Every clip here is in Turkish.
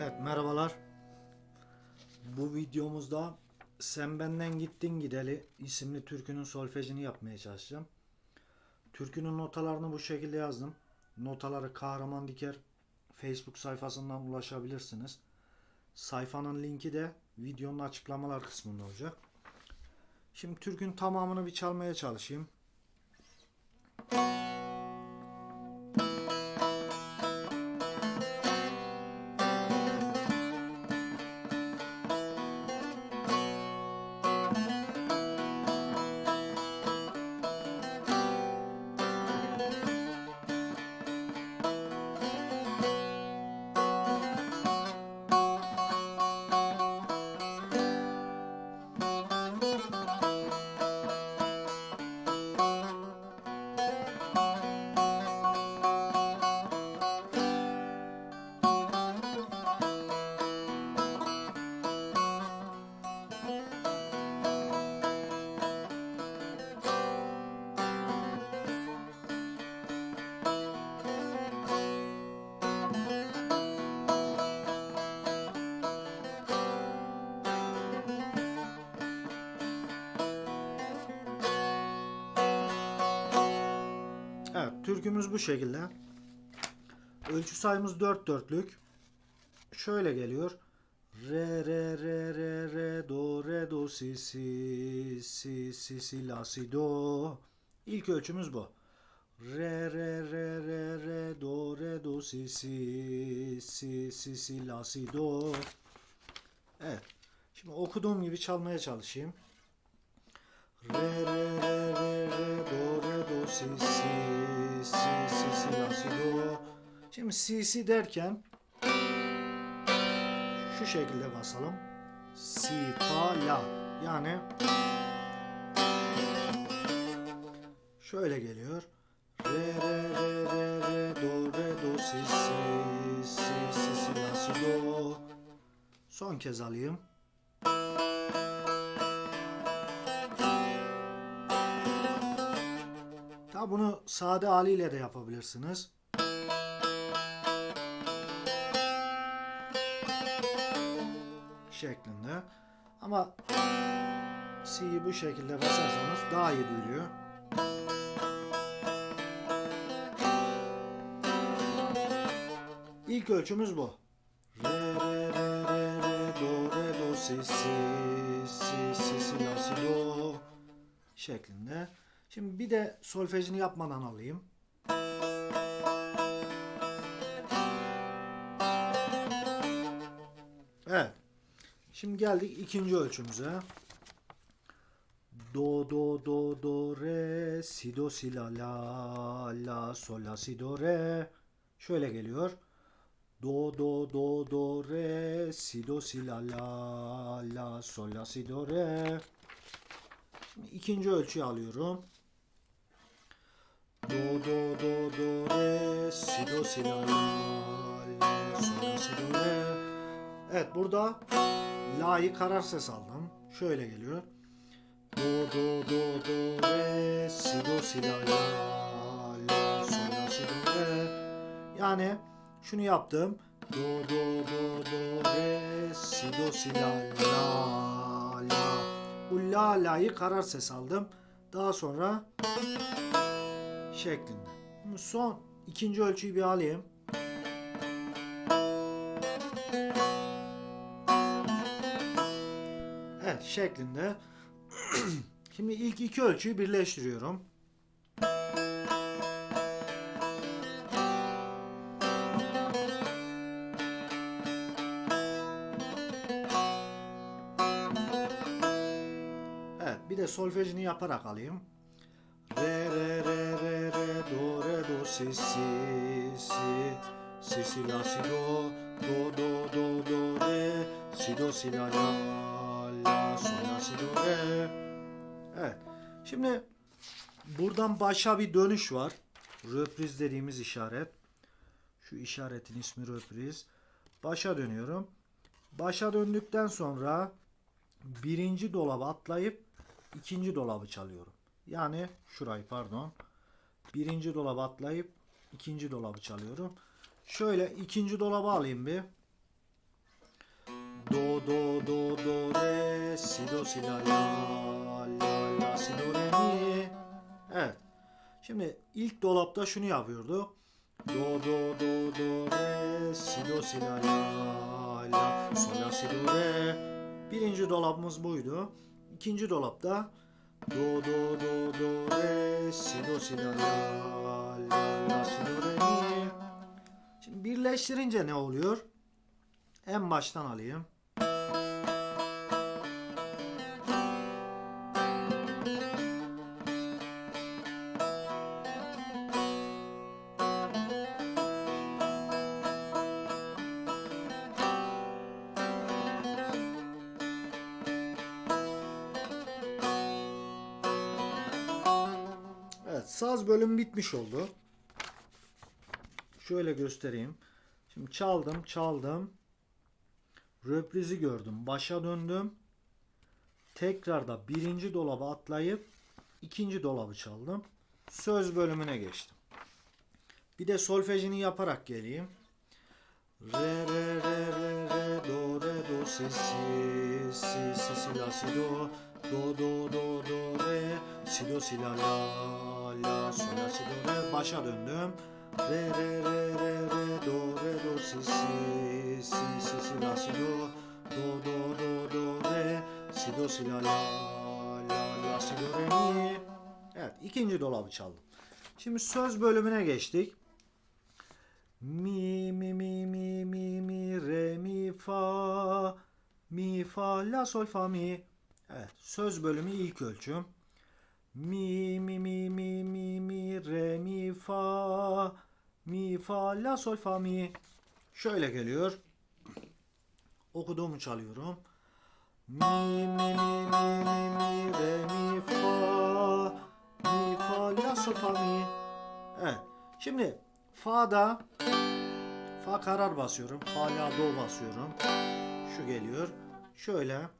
Evet merhabalar. Bu videomuzda Sen Benden Gittin Gideli isimli türkünün solfejini yapmaya çalışacağım. Türkünün notalarını bu şekilde yazdım. Notaları Kahraman Diker Facebook sayfasından ulaşabilirsiniz. Sayfanın linki de videonun açıklamalar kısmında olacak. Şimdi türkün tamamını bir çalmaya çalışayım. Evet, türkümüz bu şekilde. Ölçü sayımız 4 dörtlük. Şöyle geliyor. Re re re re re do re do si si si si si la si do. İlk ölçümüz bu. Re re re re re do re do si si si si si la si do. Evet. Şimdi okuduğum gibi çalmaya çalışayım. Re re re re re do si si si si si la si do. Şimdi si si derken şu şekilde basalım. Si fa la yani şöyle geliyor. Re re re re re do re do si si si si si la si do. Son kez alayım. Ta bunu sade haliyle de yapabilirsiniz. Şeklinde. Ama C'yi bu şekilde basarsanız daha iyi duyuluyor. İlk ölçümüz bu. Re re re re re do re do si si si si si la si do şeklinde. Şimdi bir de solfejini yapmadan alayım. Evet. Şimdi geldik ikinci ölçümüze. Do do do do re si do si la la la sol la si do re. Şöyle geliyor. Do do do do re si do si la la la sol la si do re. Şimdi ikinci ölçüyü alıyorum. Do do do do re si do si la la la sol si do re. Evet burada la'yı karar ses aldım. Şöyle geliyor. Do do do do re si do si la la la sol si do re. Yani şunu yaptım. Do do do do re si do si la la la. Bu la la'yı karar ses aldım. Daha sonra şeklinde. Son ikinci ölçüyü bir alayım. Evet şeklinde. Şimdi ilk iki ölçüyü birleştiriyorum. Evet bir de solfejini yaparak alayım. Do re do si si si si si la si do do do do do re si do si la la la sol la si do re. Evet. Şimdi buradan başa bir dönüş var. Röpriz dediğimiz işaret. Şu işaretin ismi röpriz. Başa dönüyorum. Başa döndükten sonra birinci dolaba atlayıp ikinci dolabı çalıyorum. Yani şurayı pardon. Birinci dolaba atlayıp ikinci dolabı çalıyorum. Şöyle ikinci dolabı alayım bir. Do do do do re si do si la la la la si do re mi. Evet. Şimdi ilk dolapta şunu yapıyorduk. Do do do do re si do si la la la sol la si do re. Birinci dolabımız buydu. İkinci dolapta do do do do re si do si la la la la si do re mi. Şimdi birleştirince ne oluyor? En baştan alayım. Bitmiş oldu. Şöyle göstereyim. Şimdi çaldım, çaldım. Röprizi gördüm. Başa döndüm. Tekrar da birinci dolaba atlayıp ikinci dolabı çaldım. Söz bölümüne geçtim. Bir de solfejini yaparak geleyim. Re re re re re do re do si si si si si la si do do do do do re si do si la la la sol la si do re başa döndüm. Re re re re re do re do si si si si si la si do do do do do re si do si la la la la si do re mi. Evet ikinci dolabı çaldım. Şimdi söz bölümüne geçtik. Mi mi mi mi mi mi re mi fa mi fa la sol fa mi. Evet söz bölümü ilk ölçüm. Mi mi mi mi mi mi re mi fa mi fa la sol fa mi. Şöyle geliyor. Okuduğumu çalıyorum. Mi mi mi mi mi mi re mi fa mi fa la sol fa mi. Evet. Şimdi fa'da fa karar basıyorum. Fa la do basıyorum. Şu geliyor. Şöyle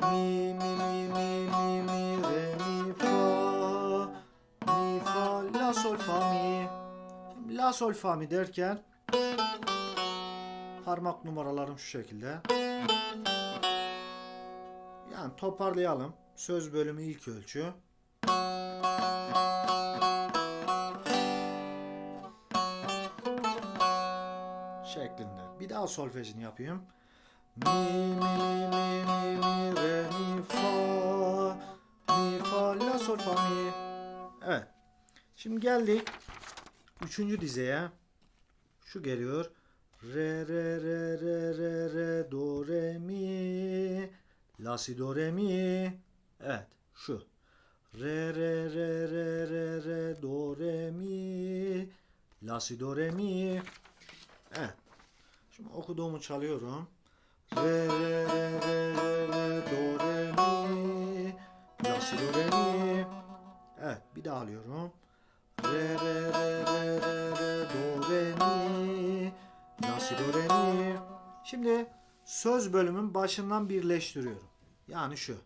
mi mi mi mi mi mi re mi fa mi fa la sol fa mi. La sol fa mi derken parmak numaralarım şu şekilde. Yani toparlayalım. Söz bölümü ilk ölçü. şeklinde. Bir daha solfejini yapayım. Mi mi mi mi mi re mi fa mi fa la sol fa mi. Evet. Şimdi geldik üçüncü dizeye. Şu geliyor. Re re re re re re do re mi la si do re mi. Evet şu. Re re re re re re do re mi la si do re mi. Evet. Şimdi okuduğumu çalıyorum. Re re re re re do re mi la do re mi. Evet bir daha alıyorum. Re re re re re do re mi la do re mi. Şimdi söz bölümün başından birleştiriyorum. Yani şu.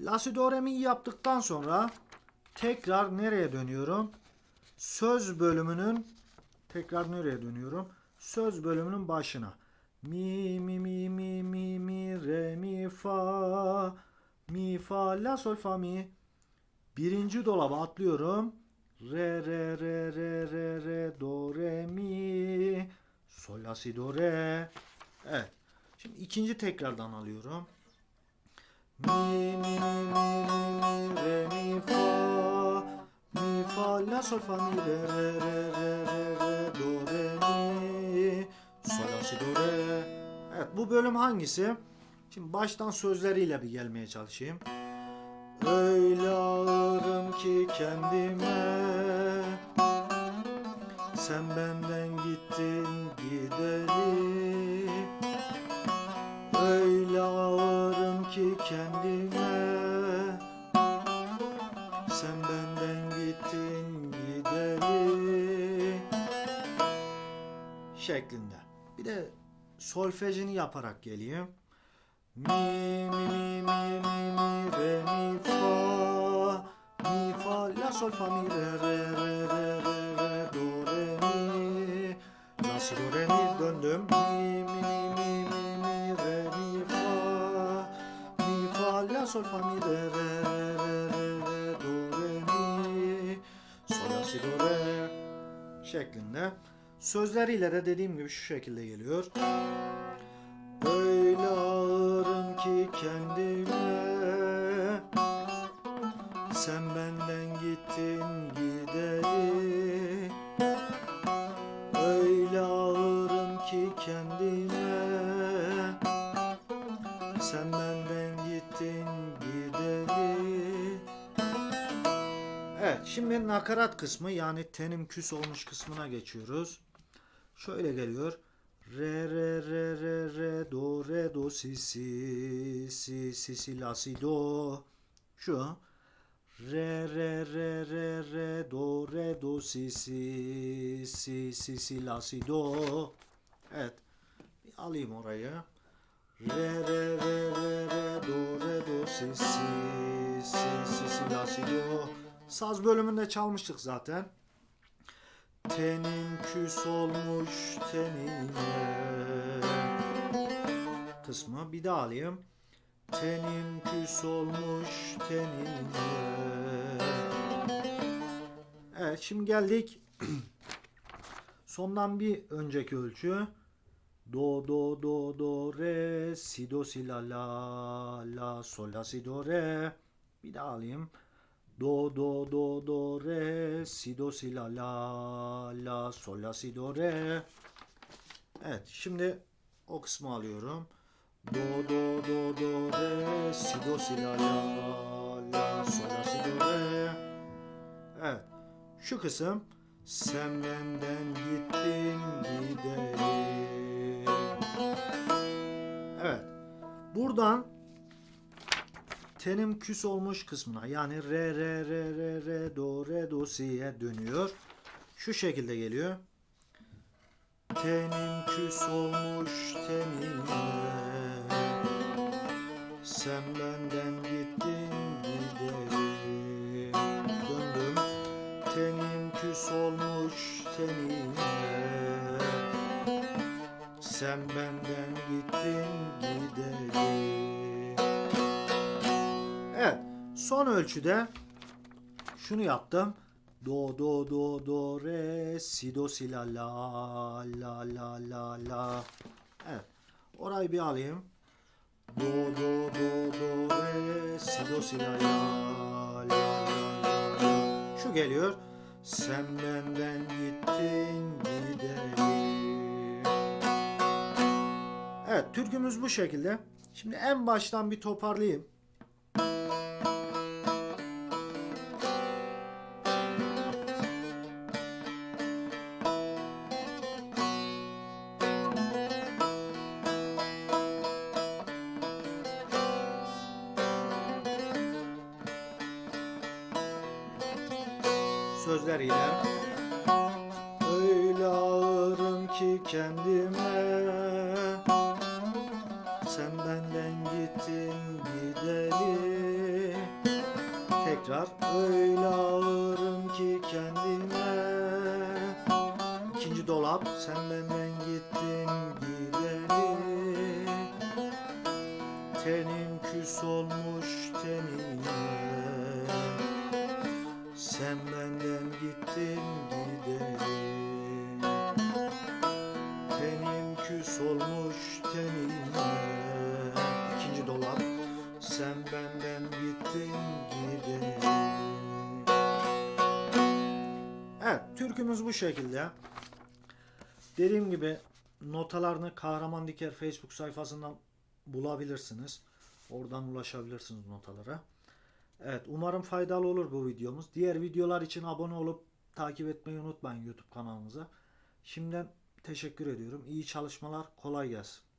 Evet. La si do re mi'yi yaptıktan sonra tekrar nereye dönüyorum? Söz bölümünün tekrar nereye dönüyorum? Söz bölümünün başına. Mi mi mi mi mi mi re mi fa mi fa la sol fa mi. Birinci dolaba atlıyorum. Re re re re re re do re mi sol la si do re. Evet. Şimdi ikinci tekrardan alıyorum. Mi mi mi mi mi mi re mi fa mi fa la sol fa mi re re re re re re do re mi sol si do re. Evet bu bölüm hangisi? Şimdi baştan sözleriyle bir gelmeye çalışayım. Öyle ağırım ki kendime Sen benden gittin Bir de solfejini yaparak geleyim. Mi mi mi mi mi mi re mi fa mi fa la sol fa mi re re re re re re do re mi la si do re mi döndüm mi mi mi mi mi re mi fa mi fa la sol fa mi re re re re re re do re mi sol la si do re şeklinde sözleriyle de dediğim gibi şu şekilde geliyor. Öyle ağırım ki kendime Sen benden gittin gideri Öyle ağırım ki kendime Sen benden gittin gideri Evet şimdi nakarat kısmı yani tenim küs olmuş kısmına geçiyoruz. Şöyle geliyor. Re re re re re do re do si si si si si la si do. Şu. Re re re re re do re do si si si si si la si do. Evet. Bir alayım orayı. Re re re re re do re do si si si si si la si do. Saz bölümünde çalmıştık zaten. Tenim küs olmuş tenime kısmı bir daha alayım. Tenim küs olmuş tenime. Evet şimdi geldik. Sondan bir önceki ölçü. Do do do do re si do si la la la sol la si do re. Bir daha alayım. Do do do do re si do si la la la sol la si do re. Evet şimdi o kısmı alıyorum. Do do do do re si do si la la la sol la si do re. Evet şu kısım sen benden gittin gidelim. Evet buradan tenim küs olmuş kısmına yani re re re re re do re do si'ye dönüyor. Şu şekilde geliyor. Tenim küs olmuş tenime Sen benden gittin giderim Döndüm Tenim küs olmuş tenime Sen benden gittin giderim Son ölçüde şunu yaptım. Do do do do re si do si la la la la la la. Evet. Orayı bir alayım. Do do do do re si do si la la la la la. Şu geliyor. Sen benden gittin gidelim. Evet türkümüz bu şekilde. Şimdi en baştan bir toparlayayım. Sözleriyle Öyle ağırım ki kendime. Sen benden gittin gideli. Tekrar öyle ağırım ki kendime. İkinci dolap sen benden gittin gideli. Tenim küs olmuş tenime sen benden gittin gidelim Tenim küs olmuş tenime. İkinci dolap. Sen benden gittin gidelim Evet türkümüz bu şekilde. Dediğim gibi notalarını Kahraman Diker Facebook sayfasından bulabilirsiniz. Oradan ulaşabilirsiniz notalara. Evet umarım faydalı olur bu videomuz. Diğer videolar için abone olup takip etmeyi unutmayın YouTube kanalımıza. Şimdiden teşekkür ediyorum. İyi çalışmalar, kolay gelsin.